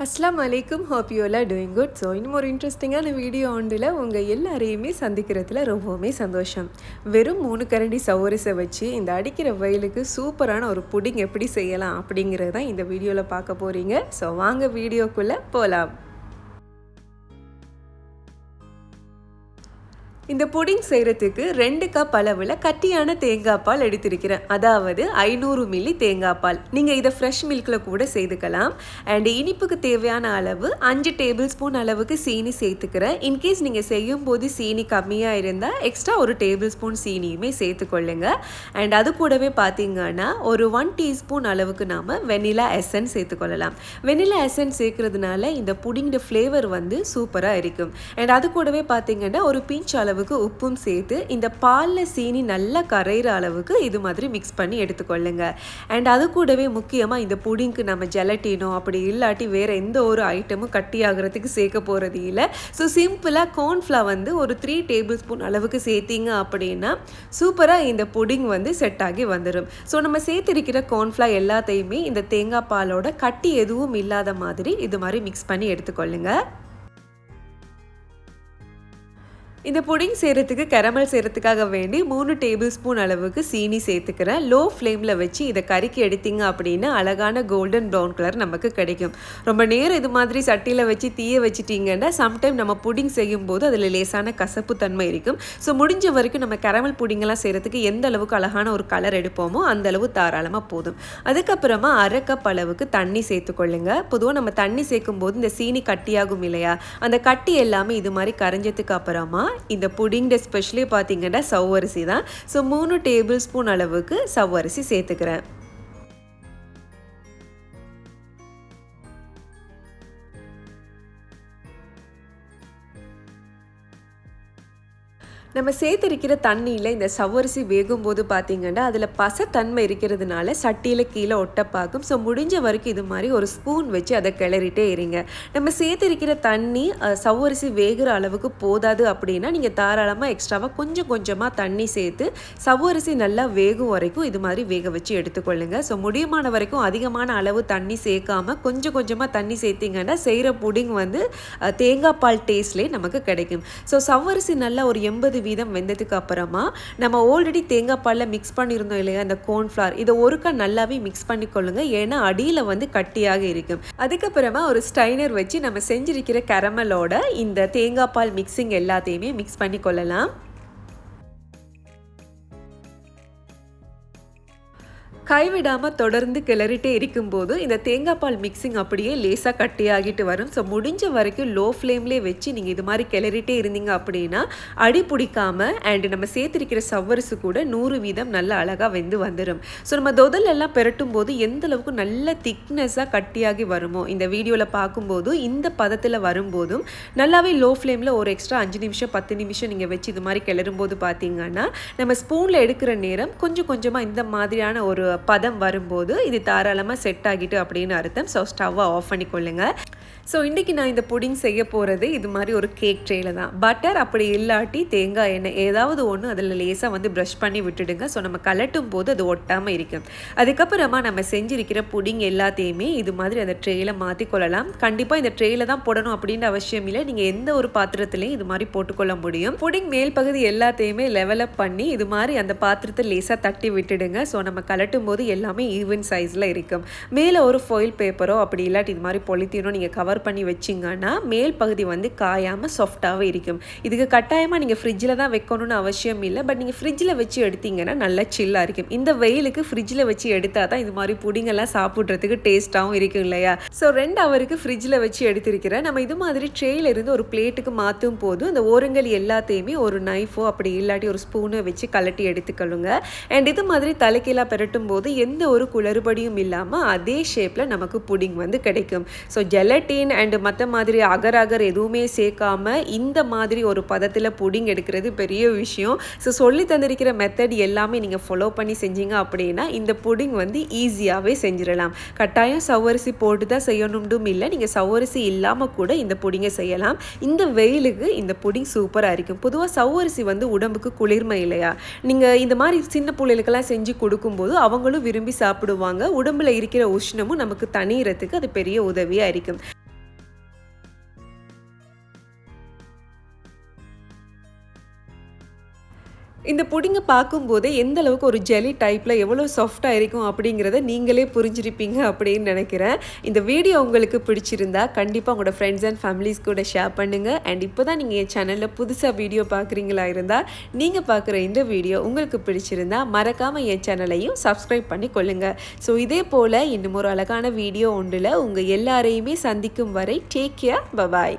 அஸ்லாம் அலைக்கும் hope you எல்லாம் டூயிங் குட் ஸோ இன்னும் ஒரு இன்ட்ரெஸ்டிங்கான வீடியோ ஆண்டில் உங்கள் எல்லாரையுமே சந்திக்கிறதுல ரொம்பவுமே சந்தோஷம். வெறும் மூணு கரண்டி சவரிசை வச்சு இந்த அடிக்கிற வயலுக்கு சூப்பரான ஒரு புடிங் எப்படி செய்யலாம் அப்படிங்கிறது தான் இந்த வீடியோவில் பார்க்க போகிறீங்க ஸோ வாங்க வீடியோக்குள்ளே போகலாம் இந்த புடிங் செய்கிறதுக்கு ரெண்டு கப் அளவில் கட்டியான தேங்காய் பால் எடுத்திருக்கிறேன். அதாவது ஐநூறு மில்லி தேங்காய் பால். நீங்கள் இதை ஃப்ரெஷ் மில்கில் கூட சேர்த்துக்கலாம். அண்ட் இனிப்புக்கு தேவையான அளவு அஞ்சு டேபிள் ஸ்பூன் அளவுக்கு சீனி சேர்த்துக்கிறேன். இன்கேஸ் நீங்கள் செய்யும் போது சீனி கம்மியாக இருந்தால் எக்ஸ்ட்ரா ஒரு டேபிள் ஸ்பூன் சீனியுமே சேர்த்துக்கொள்ளுங்க அண்ட் அது கூடவே பார்த்தீங்கன்னா ஒரு ஒன் டீஸ்பூன் அளவுக்கு நாம் வெனிலா எசன்ஸ் சேர்த்துக்கொள்ளலாம் வெனிலா எசன்ஸ் சேர்க்கறதுனால இந்த புடிங்கோட ஃப்ளேவர் வந்து சூப்பராக இருக்கும். அண்ட் அது கூடவே பார்த்தீங்கன்னா ஒரு பிஞ்ச் அளவு அளவுக்கு உப்பும் சேர்த்து இந்த பாலில் சீனி நல்லா கரையிற அளவுக்கு இது மாதிரி மிக்ஸ் பண்ணி எடுத்துக்கொள்ளுங்க. அண்ட் அது கூடவே முக்கியமாக இந்த புடிங்க்கு நம்ம ஜெலட்டினோ அப்படி இல்லாட்டி வேறு எந்த ஒரு ஐட்டமும் கட்டி ஆகிறதுக்கு சேர்க்க போகிறது இல்லை. ஸோ சிம்பிளாக கோர்ன்ஃப்ளா வந்து ஒரு த்ரீ டேபிள் ஸ்பூன் அளவுக்கு சேர்த்திங்க அப்படின்னா சூப்பராக இந்த புடிங் வந்து செட் ஆகி வந்துடும் ஸோ நம்ம சேர்த்திருக்கிற கோர்ன்ஃப்ளா எல்லாத்தையுமே இந்த தேங்காய் பாலோட கட்டி எதுவும் இல்லாத மாதிரி இது மாதிரி மிக்ஸ் பண்ணி எடுத்துக்கொள்ளுங்கள் இந்த புடிங் செய்கிறதுக்கு கரமல் செய்கிறதுக்காக வேண்டி மூணு டேபிள் ஸ்பூன் அளவுக்கு சீனி சேர்த்துக்கிறேன் லோ ஃப்ளேமில் வச்சு இதை கறிக்கி எடுத்தீங்க அப்படின்னா அழகான கோல்டன் ப்ரௌன் கலர் நமக்கு கிடைக்கும். ரொம்ப நேரம் இது மாதிரி சட்டியில் வச்சு தீய வச்சுட்டிங்கன்னா சம்டைம் நம்ம புடிங் செய்யும் போது அதில் லேசான கசப்பு தன்மை இருக்கும். ஸோ முடிஞ்ச வரைக்கும் நம்ம கரமல் புடிங்கெல்லாம் செய்கிறதுக்கு எந்த அளவுக்கு அழகான ஒரு கலர் எடுப்போமோ அந்த அளவு தாராளமாக போதும். அதுக்கப்புறமா அரை கப் அளவுக்கு தண்ணி சேர்த்துக்கொள்ளுங்க. பொதுவாக நம்ம தண்ணி சேர்க்கும் போது இந்த சீனி கட்டியாகும் இல்லையா? அந்த கட்டி எல்லாமே இது மாதிரி கரைஞ்சதுக்கு அப்புறமா இந்த புடிங்ட ஸ்பெஷலி பார்த்தீங்கன்னா சவ்வரிசி தான். ஸோ மூணு டேபிள் ஸ்பூன் அளவுக்கு சவ்வரிசி சேர்த்துக்கிறேன். நம்ம சேர்த்திருக்கிற தண்ணியில் இந்த சவ்வரிசி வேகும் போது பார்த்தீங்கன்னா அதில் பசத்தன்மை இருக்கிறதுனால சட்டியில் கீழே ஒட்டப்பாக்கும் ஸோ முடிஞ்ச வரைக்கும் இது மாதிரி ஒரு ஸ்பூன் வச்சு அதை கிளறிட்டே இருங்க. நம்ம சேர்த்திருக்கிற தண்ணி சவ்வரிசி வேகிற அளவுக்கு போதாது அப்படின்னா நீங்கள் தாராளமாக எக்ஸ்ட்ராவாக கொஞ்சம் கொஞ்சமாக தண்ணி சேர்த்து சவ்வரிசி நல்லா வேகும் வரைக்கும் இது மாதிரி வேக வச்சு எடுத்துக்கொள்ளுங்க. ஸோ முடியுமான வரைக்கும் அதிகமான அளவு தண்ணி சேர்க்காமல் கொஞ்சம் கொஞ்சமாக தண்ணி சேர்த்திங்கன்னா செய்கிற புடிங் வந்து தேங்காய் பால் டேஸ்ட்லேயே நமக்கு கிடைக்கும். ஸோ சவ்வரிசி நல்லா ஒரு எண்பது வீதம் வெந்ததுக்கு அப்புறமா நம்ம ஆல்ரெடி தேங்காய் பாலில் மிக்ஸ் பண்ணியிருந்தோம் இல்லையா அந்த கோர்ன்ஃப்ளவர் இதை ஒருக்கா நல்லாவே மிக்ஸ் பண்ணிக்கொள்ளுங்க. ஏன்னா அடியில் வந்து கட்டியாக இருக்கும். அதுக்கப்புறமா ஒரு ஸ்டைனர் வச்சு நம்ம செஞ்சிருக்கிற கரமலோட இந்த தேங்காய் பால் மிக்சிங் எல்லாத்தையுமே மிக்ஸ் பண்ணி கொள்ளலாம் கைவிடாமல் தொடர்ந்து கிளறிட்டே இருக்கும்போது இந்த தேங்காய் பால் மிக்சிங் அப்படியே லேசாக கட்டியாகிட்டு வரும். ஸோ முடிஞ்ச வரைக்கும் லோ ஃப்ளேம்லேயே வச்சு நீங்கள் இது மாதிரி கிளறிட்டே இருந்தீங்க அப்படின்னா அடி பிடிக்காமல் அண்டு நம்ம சேர்த்திருக்கிற சவ்வரிசு கூட நூறு வீதம் நல்ல அழகாக வெந்து வந்துடும் ஸோ நம்ம தொதலெல்லாம் பெரட்டும் போது எந்த அளவுக்கு நல்ல திக்னஸாக கட்டியாகி வருமோ இந்த வீடியோவில் பார்க்கும்போது இந்த பதத்தில் வரும்போதும் நல்லாவே லோ ஃப்ளேமில் ஒரு எக்ஸ்ட்ரா அஞ்சு நிமிஷம் பத்து நிமிஷம் நீங்கள் வச்சு இது மாதிரி கிளறும்போது பார்த்தீங்கன்னா நம்ம ஸ்பூனில் எடுக்கிற நேரம் கொஞ்சம் கொஞ்சமாக இந்த மாதிரியான ஒரு பதம் வரும்போது இது தாராளமாக செட் ஆகிட்டு அப்படின்னு அர்த்தம். ஸோ ஸ்டவ்வை ஆஃப் பண்ணிக்கொள்ளுங்க. ஸோ இன்றைக்கி நான் இந்த புடிங் செய்ய போகிறது இது மாதிரி ஒரு கேக் ட்ரேயில் தான். பட்டர் அப்படி இல்லாட்டி தேங்காய் எண்ணெய் ஏதாவது ஒன்று அதில் லேசாக வந்து ப்ரஷ் பண்ணி விட்டுடுங்க. ஸோ நம்ம கலட்டும் போது அது ஒட்டாமல் இருக்கும். அதுக்கப்புறமா நம்ம செஞ்சிருக்கிற புடிங் எல்லாத்தையுமே இது மாதிரி அந்த ட்ரேயில் மாற்றிக்கொள்ளலாம் கண்டிப்பாக இந்த ட்ரேயில் தான் போடணும் அப்படின்ற அவசியம் இல்லை. நீங்கள் எந்த ஒரு பாத்திரத்துலையும் இது மாதிரி போட்டுக்கொள்ள முடியும். புடிங் மேல் பகுதி எல்லாத்தையுமே லெவலப் பண்ணி இது மாதிரி அந்த பாத்திரத்தை லேசாக தட்டி விட்டுடுங்க. ஸோ நம்ம கலட்டும் போது எல்லாமே ஈவன் சைஸில் இருக்கும். மேலே ஒரு ஃபாயில் பேப்பரோ அப்படி இல்லாட்டி இது மாதிரி பொலித்தீனோ நீங்கள் கவர் பண்ணி வச்சிங்கன்னா மேல் பகுதி வந்து காயாமல் சாஃப்டாகவே இருக்கும். இதுக்கு கட்டாயமாக நீங்கள் ஃப்ரிட்ஜில் தான் வைக்கணும்னு அவசியம் இல்லை. பட் நீங்கள் ஃப்ரிட்ஜில் வச்சு எடுத்தீங்கன்னா நல்லா சில்லாக இருக்கும். இந்த வெயிலுக்கு ஃப்ரிட்ஜில் வச்சு எடுத்தால் தான் இது மாதிரி புடிங்கெல்லாம் சாப்பிட்றதுக்கு டேஸ்ட்டாகவும் இருக்கும் இல்லையா? ஸோ ரெண்டு அவருக்கு ஃப்ரிட்ஜில் வச்சு எடுத்திருக்கிறேன் நம்ம இது மாதிரி ட்ரேயில் இருந்து ஒரு பிளேட்டுக்கு மாற்றும் போது அந்த ஓரங்கள் எல்லாத்தையுமே ஒரு நைஃபோ அப்படி இல்லாட்டி ஒரு ஸ்பூனை வச்சு கலட்டி எடுத்துக்கொள்ளுங்க. அண்ட் இது மாதிரி தலைக்கீழாக பெரட்டும் போது எந்த ஒரு குளறுபடியும் இல்லாமல் அதே ஷேப்பில் நமக்கு புடிங் வந்து கிடைக்கும். ஸோ ஜெலட் ஜெலட்டின் அண்டு மற்ற மாதிரி அகர் அகர் எதுவுமே சேர்க்காம இந்த மாதிரி ஒரு பதத்தில் புடிங் எடுக்கிறது பெரிய விஷயம். ஸோ சொல்லி தந்திருக்கிற மெத்தட் எல்லாமே நீங்கள் ஃபாலோ பண்ணி செஞ்சீங்க அப்படின்னா இந்த புடிங் வந்து ஈஸியாகவே செஞ்சிடலாம். கட்டாயம் சவ்வரிசி போட்டு தான் செய்யணும்டும் இல்லை நீங்கள் சவரிசி இல்லாமல் கூட இந்த புடிங்கை செய்யலாம். இந்த வெயிலுக்கு இந்த புடிங் சூப்பராக இருக்கும். பொதுவாக சவரிசி வந்து உடம்புக்கு குளிர்மை இல்லையா? நீங்கள் இந்த மாதிரி சின்ன பிள்ளைகளுக்கெல்லாம் செஞ்சு கொடுக்கும்போது அவங்களும் விரும்பி சாப்பிடுவாங்க. உடம்புல இருக்கிற உஷ்ணமும் நமக்கு தனியறதுக்கு அது பெரிய உதவியாக இருக்கும். இந்த புடிங்க பார்க்கும்போதே எந்த அளவுக்கு ஒரு ஜெலி டைப்பில் எவ்வளோ சாஃப்டாக இருக்கும் அப்படிங்கிறத நீங்களே புரிஞ்சிருப்பீங்க அப்படின்னு நினைக்கிறேன். இந்த வீடியோ உங்களுக்கு பிடிச்சிருந்தா கண்டிப்பாக உங்களோட ஃப்ரெண்ட்ஸ் அண்ட் ஃபேமிலிஸ் கூட ஷேர் பண்ணுங்கள் அண்ட் இப்போ தான் நீங்கள் என் சேனலில் புதுசாக வீடியோ பார்க்குறீங்களா இருந்தால் நீங்கள் பார்க்குற இந்த வீடியோ உங்களுக்கு பிடிச்சிருந்தா மறக்காமல் என் சேனலையும் சப்ஸ்கிரைப் பண்ணி கொள்ளுங்கள் ஸோ இதே போல் இன்னும் ஒரு அழகான வீடியோ ஒன்றில் உங்கள் எல்லாரையுமே சந்திக்கும் வரை டேக் கேர் பபாய்